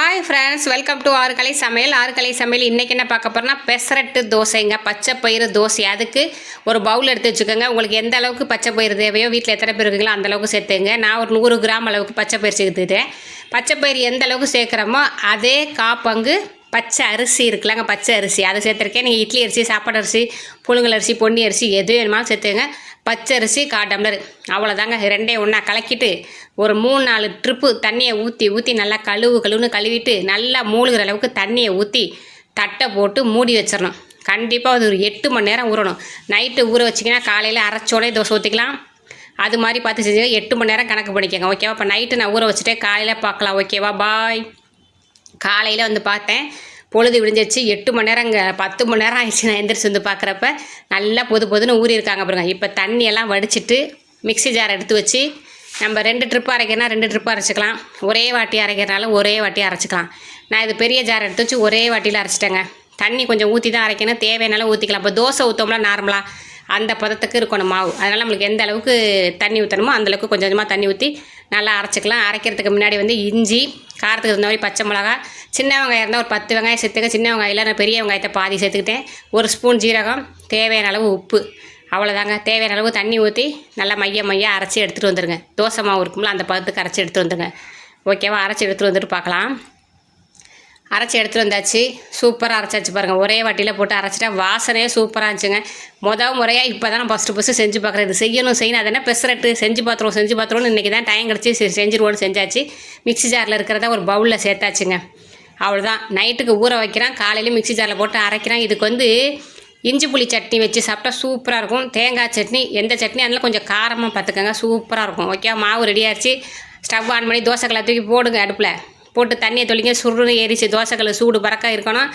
Hi friends welcome to Aarukalai Samayal. Aarukalai Samayal இன்றைக்கி என்ன பார்க்க போகிறோம்னா பெசரட்டு தோசைங்க பச்சை பயிறு தோசை. அதுக்கு ஒரு பவுல் எடுத்து வச்சுக்கோங்க. உங்களுக்கு எந்த அளவுக்கு பச்சை பயிறு தேவையோ வீட்டில் எத்தனை பேர் இருக்கீங்களோ அந்த அளவுக்கு சேர்த்துங்க. நான் ஒரு நூறு கிராம் அளவுக்கு பச்சை பயிர் சேர்த்துக்கிட்டேன் பச்சை பயிறு எந்த அளவுக்கு சேர்க்குறோமோ அதே காப்பங்கு பச்சை அரிசி இருக்குல்லங்க பச்சை அரிசி. அதை சேர்த்துருக்கேன். நீங்கள் இட்லி அரிசி சாப்பாடு அரிசி புழுங்கல் அரிசி பொன்னி அரிசி எது வேணுமாலும் சேர்த்துங்க பச்சை அரிசி கா டம்ளர். அவ்வளோதாங்க ரெண்டையும் ஒன்றா கலக்கிட்டு ஒரு மூணு நாலு ட்ரிப்பு தண்ணியை ஊற்றி ஊற்றி நல்லா கழுவு கழுவுன்னு கழுவிட்டு நல்லா மூழ்கிற அளவுக்கு தண்ணியை ஊற்றி தட்டை போட்டு மூடி வச்சிடணும். கண்டிப்பாக அது ஒரு எட்டு மணி நேரம் ஊறணும். நைட்டு ஊற வச்சிங்கன்னா காலையில் அரைச்சோடே தோசை ஊற்றிக்கலாம் அது மாதிரி பார்த்து செஞ்சு எட்டு மணி நேரம் கணக்கு பண்ணிக்கோங்க. ஓகேவா? இப்போ நைட்டு நான் ஊற வச்சுட்டே காலையில் பார்க்கலாம். ஓகேவா? பாய். காலையில் வந்து பார்த்தேன். பொழுது விடிஞ்சிச்சு எட்டு மணி நேரம் இங்கே பத்து மணி நேரம் ஆயிடுச்சு. நான் எந்திரிச்சு வந்து பார்க்குறப்ப நல்லா பொது பொதுன்னு ஊறி இருக்காங்க பாருங்க. இப்போ தண்ணியெல்லாம் வடிச்சிட்டு மிக்ஸி ஜார் எடுத்து வச்சு நம்ம ரெண்டு ட்ரிப் அரைக்கிறனா ரெண்டு ட்ரிப் அரைச்சிக்கலாம். ஒரே வாட்டி அரைக்கிறனால ஒரே வாட்டி அரைச்சிக்கலாம். நான் இது பெரிய ஜார் எடுத்து வச்சு ஒரே வாட்டியில் அரைச்சிட்டேங்க. தண்ணி கொஞ்சம் ஊற்றி தான் அரைக்கணும். தேவையானாலும் ஊற்றிக்கலாம் இப்போ தோசை ஊற்றோம்னா நார்மலாக அந்த பதத்துக்கு இருக்கணும் மாவு. அதனால் நம்மளுக்கு எந்த அளவுக்கு தண்ணி ஊற்றணுமோ அந்தளவுக்கு கொஞ்சம் கொஞ்சமாக தண்ணி ஊற்றி நல்லா அரைச்சிக்கலாம். அரைக்கிறதுக்கு முன்னாடி வந்து இஞ்சி காரத்துக்கு தகுந்த மாதிரி பச்சை மிளகா சின்ன வெங்காயம் இருந்தால் ஒரு பத்து வெங்காயம் சேர்த்துக்க. சின்ன வெங்காயம் இல்லை நான் பெரிய வெங்காயத்தை பாதி சேர்த்துக்கிட்டேன். ஒரு ஸ்பூன் ஜீரகம் தேவையான அளவு உப்பு. அவ்வளோதாங்க தேவையான அளவு தண்ணி ஊற்றி நல்லா மைய மையம் அரைச்சி எடுத்துகிட்டு வந்துடுங்க தோசை மாவு இருக்கும்ல அந்த பதத்துக்கு அரைச்சி எடுத்துகிட்டு வந்துடுங்க ஓகேவா? அரைச்சி எடுத்துகிட்டு வந்துட்டு பார்க்கலாம். அரைச்சி எடுத்துகிட்டு வந்தாச்சு. சூப்பராக அரைச்சாச்சு பாருங்கள் ஒரே வாட்டியில் போட்டு அரைச்சிட்டா வாசனையே சூப்பராக இருந்துச்சுங்க. மொதல் முறையாக இப்போ தான் நான் ஃபஸ்ட்டு ஃபஸ்ட்டு செஞ்சு பார்க்குறேன் இது செய்யணும் செய்யணும். அது என்ன பெசரட்டு? செஞ்சு பார்த்துருவோம் செஞ்சு பார்த்துருவோம்னு இன்றைக்கி தான் டைம் கிடச்சி செ- செஞ்சுருவோன்னு செஞ்சாச்சு. மிக்ஸி ஜாரில் இருக்கிறத ஒரு பவுலில் சேர்த்தாச்சுங்க. அவ்வளோதான் நைட்டுக்கு ஊற வைக்கிறான். காலையில் மிக்ஸி ஜாரில் போட்டு அரைக்கிறேன். இதுக்கு வந்து இஞ்சி புளி சட்னி வச்சு சாப்பிட்டா சூப்பராக இருக்கும். தேங்காய் சட்னி எந்த சட்னி அதெல்லாம் கொஞ்சம் காரமாக பார்த்துக்கோங்க சூப்பராக இருக்கும். ஓகே மாவு ரெடி ஆயிடுச்சு ஸ்டவ் ஆன் பண்ணி தோசைக்கெல்லாம் தூக்கி போடுங்க அடுப்பில். போட்டு தண்ணியை தொளிங்க சுருன்னு ஏறிச்சு. தோசைக்கல் சூடு பறக்க இருக்கணும்.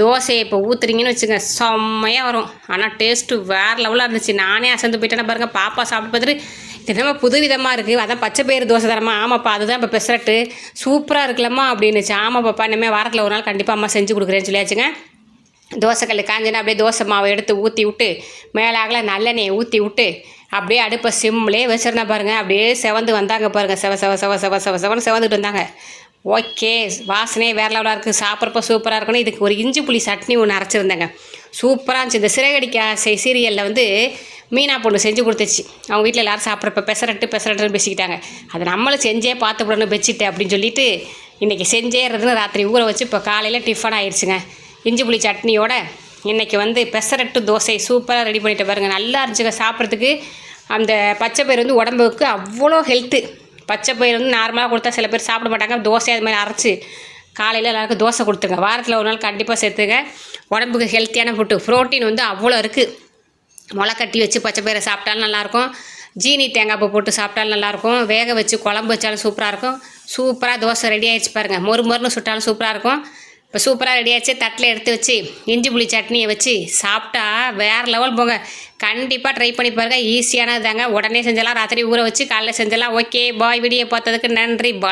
தோசையை இப்போ ஊற்றுறீங்கன்னு வச்சுங்க செம்மையாக வரும். ஆனால் டேஸ்ட்டு வேறு லெவலாக இருந்துச்சு. நானே அசந்து போயிட்டேன்னா பாருங்கள் பாப்பா சாப்பிட்டு பார்த்துட்டு இது என்னமோ புது விதமாக இருக்குது அதான் பச்சை பயிறு தோசை தரமா? ஆமாப்பா அதுதான் இப்போ பெசரட்டு. சூப்பராக இருக்கலம்மா அப்படின்னுச்சு. ஆமாம் பாப்பா இனிமேல் வாரத்தில் ஒரு நாள் கண்டிப்பாக அம்மா செஞ்சு கொடுக்குறேன்னு சொல்லியாச்சுங்க. தோசைக்கல் காஞ்சினா அப்படியே தோசை மாவை எடுத்து ஊற்றி விட்டு மேலாகல நல்லெண்ணெயை ஊற்றி விட்டு அப்படியே அடுப்பை சிம்லேயே வச்சிருந்தா பாருங்கள் அப்படியே செவந்து வந்தாங்க பாருங்கள் செவ செவ செவ செவ செவ செவன்னு செவந்துட்டு வந்தாங்க ஓகே வாசனையே வேறு லெவலாக இருக்குது சாப்பிட்றப்ப சூப்பராக இருக்கணும். இதுக்கு ஒரு இஞ்சி புளி சட்னி ஒன்று அரைச்சிருந்தேங்க. சூப்பராக இருந்துச்சு. இந்த சிறகடிக்க ஆசை சீரியலில் வந்து மீனா பொண்ணு செஞ்சு கொடுத்துச்சு. அவங்க வீட்டில் எல்லாரும் சாப்பிட்றப்ப பெசரட்டு பெசரட்டுன்னு பேசிக்கிட்டாங்க. அதை நம்மளும் செஞ்சே பார்த்து விடணும் பெச்சிட்டு அப்படின்னு சொல்லிட்டு இன்றைக்கி செஞ்சேறதுன்னு ராத்திரி ஊற வச்சு இப்போ காலையில் டிஃபன் ஆயிடுச்சுங்க. இஞ்சி புளி சட்னியோட இன்றைக்கி வந்து பெசரட்டு தோசை சூப்பராக ரெடி பண்ணிட்டு பாருங்கள் நல்லா இருந்துச்சுங்க சாப்பிட்றதுக்கு. அந்த பச்சை பயிர் வந்து உடம்புக்கு அவ்வளோ ஹெல்த்து பச்சை பயிர் வந்து நார்மலாக கொடுத்தா சில பேர் சாப்பிட மாட்டாங்க. தோசை அது மாதிரி அரைச்சி காலையில் எல்லாருக்கும் தோசை கொடுத்துங்க வாரத்தில் ஒரு நாள் கண்டிப்பாக சேர்த்துங்க. உடம்புக்கு ஹெல்த்தியான ஃபுட்டு ப்ரோட்டீன் வந்து அவ்வளோ இருக்குது முளை கட்டி வச்சு பச்சை பயிரை சாப்பிட்டாலும் நல்லாயிருக்கும். ஜீனி தேங்காய் பூ போட்டு சாப்பிட்டாலும் நல்லாயிருக்கும். வேக வச்சு குழம்பு வச்சாலும் சூப்பராக இருக்கும். சூப்பராக தோசை ரெடி ஆகிடுச்சு பாருங்கள் மொறு மொறுன்னு சுட்டாலும் சூப்பராக இருக்கும். இப்போ சூப்பராக ரெடியாச்சு தட்டில் எடுத்து வச்சு இஞ்சி புளி சட்னியை வச்சு சாப்பிட்டா வேறு லெவல் போங்க. கண்டிப்பாக ட்ரை பண்ணி பாருங்கள் ஈஸியானது தாங்க உடனே செஞ்சலாம். ராத்திரி ஊற வச்சு காலைல செஞ்சலாம். ஓகே பாய் வீடியோ பார்த்ததுக்கு நன்றி. வணக்கம்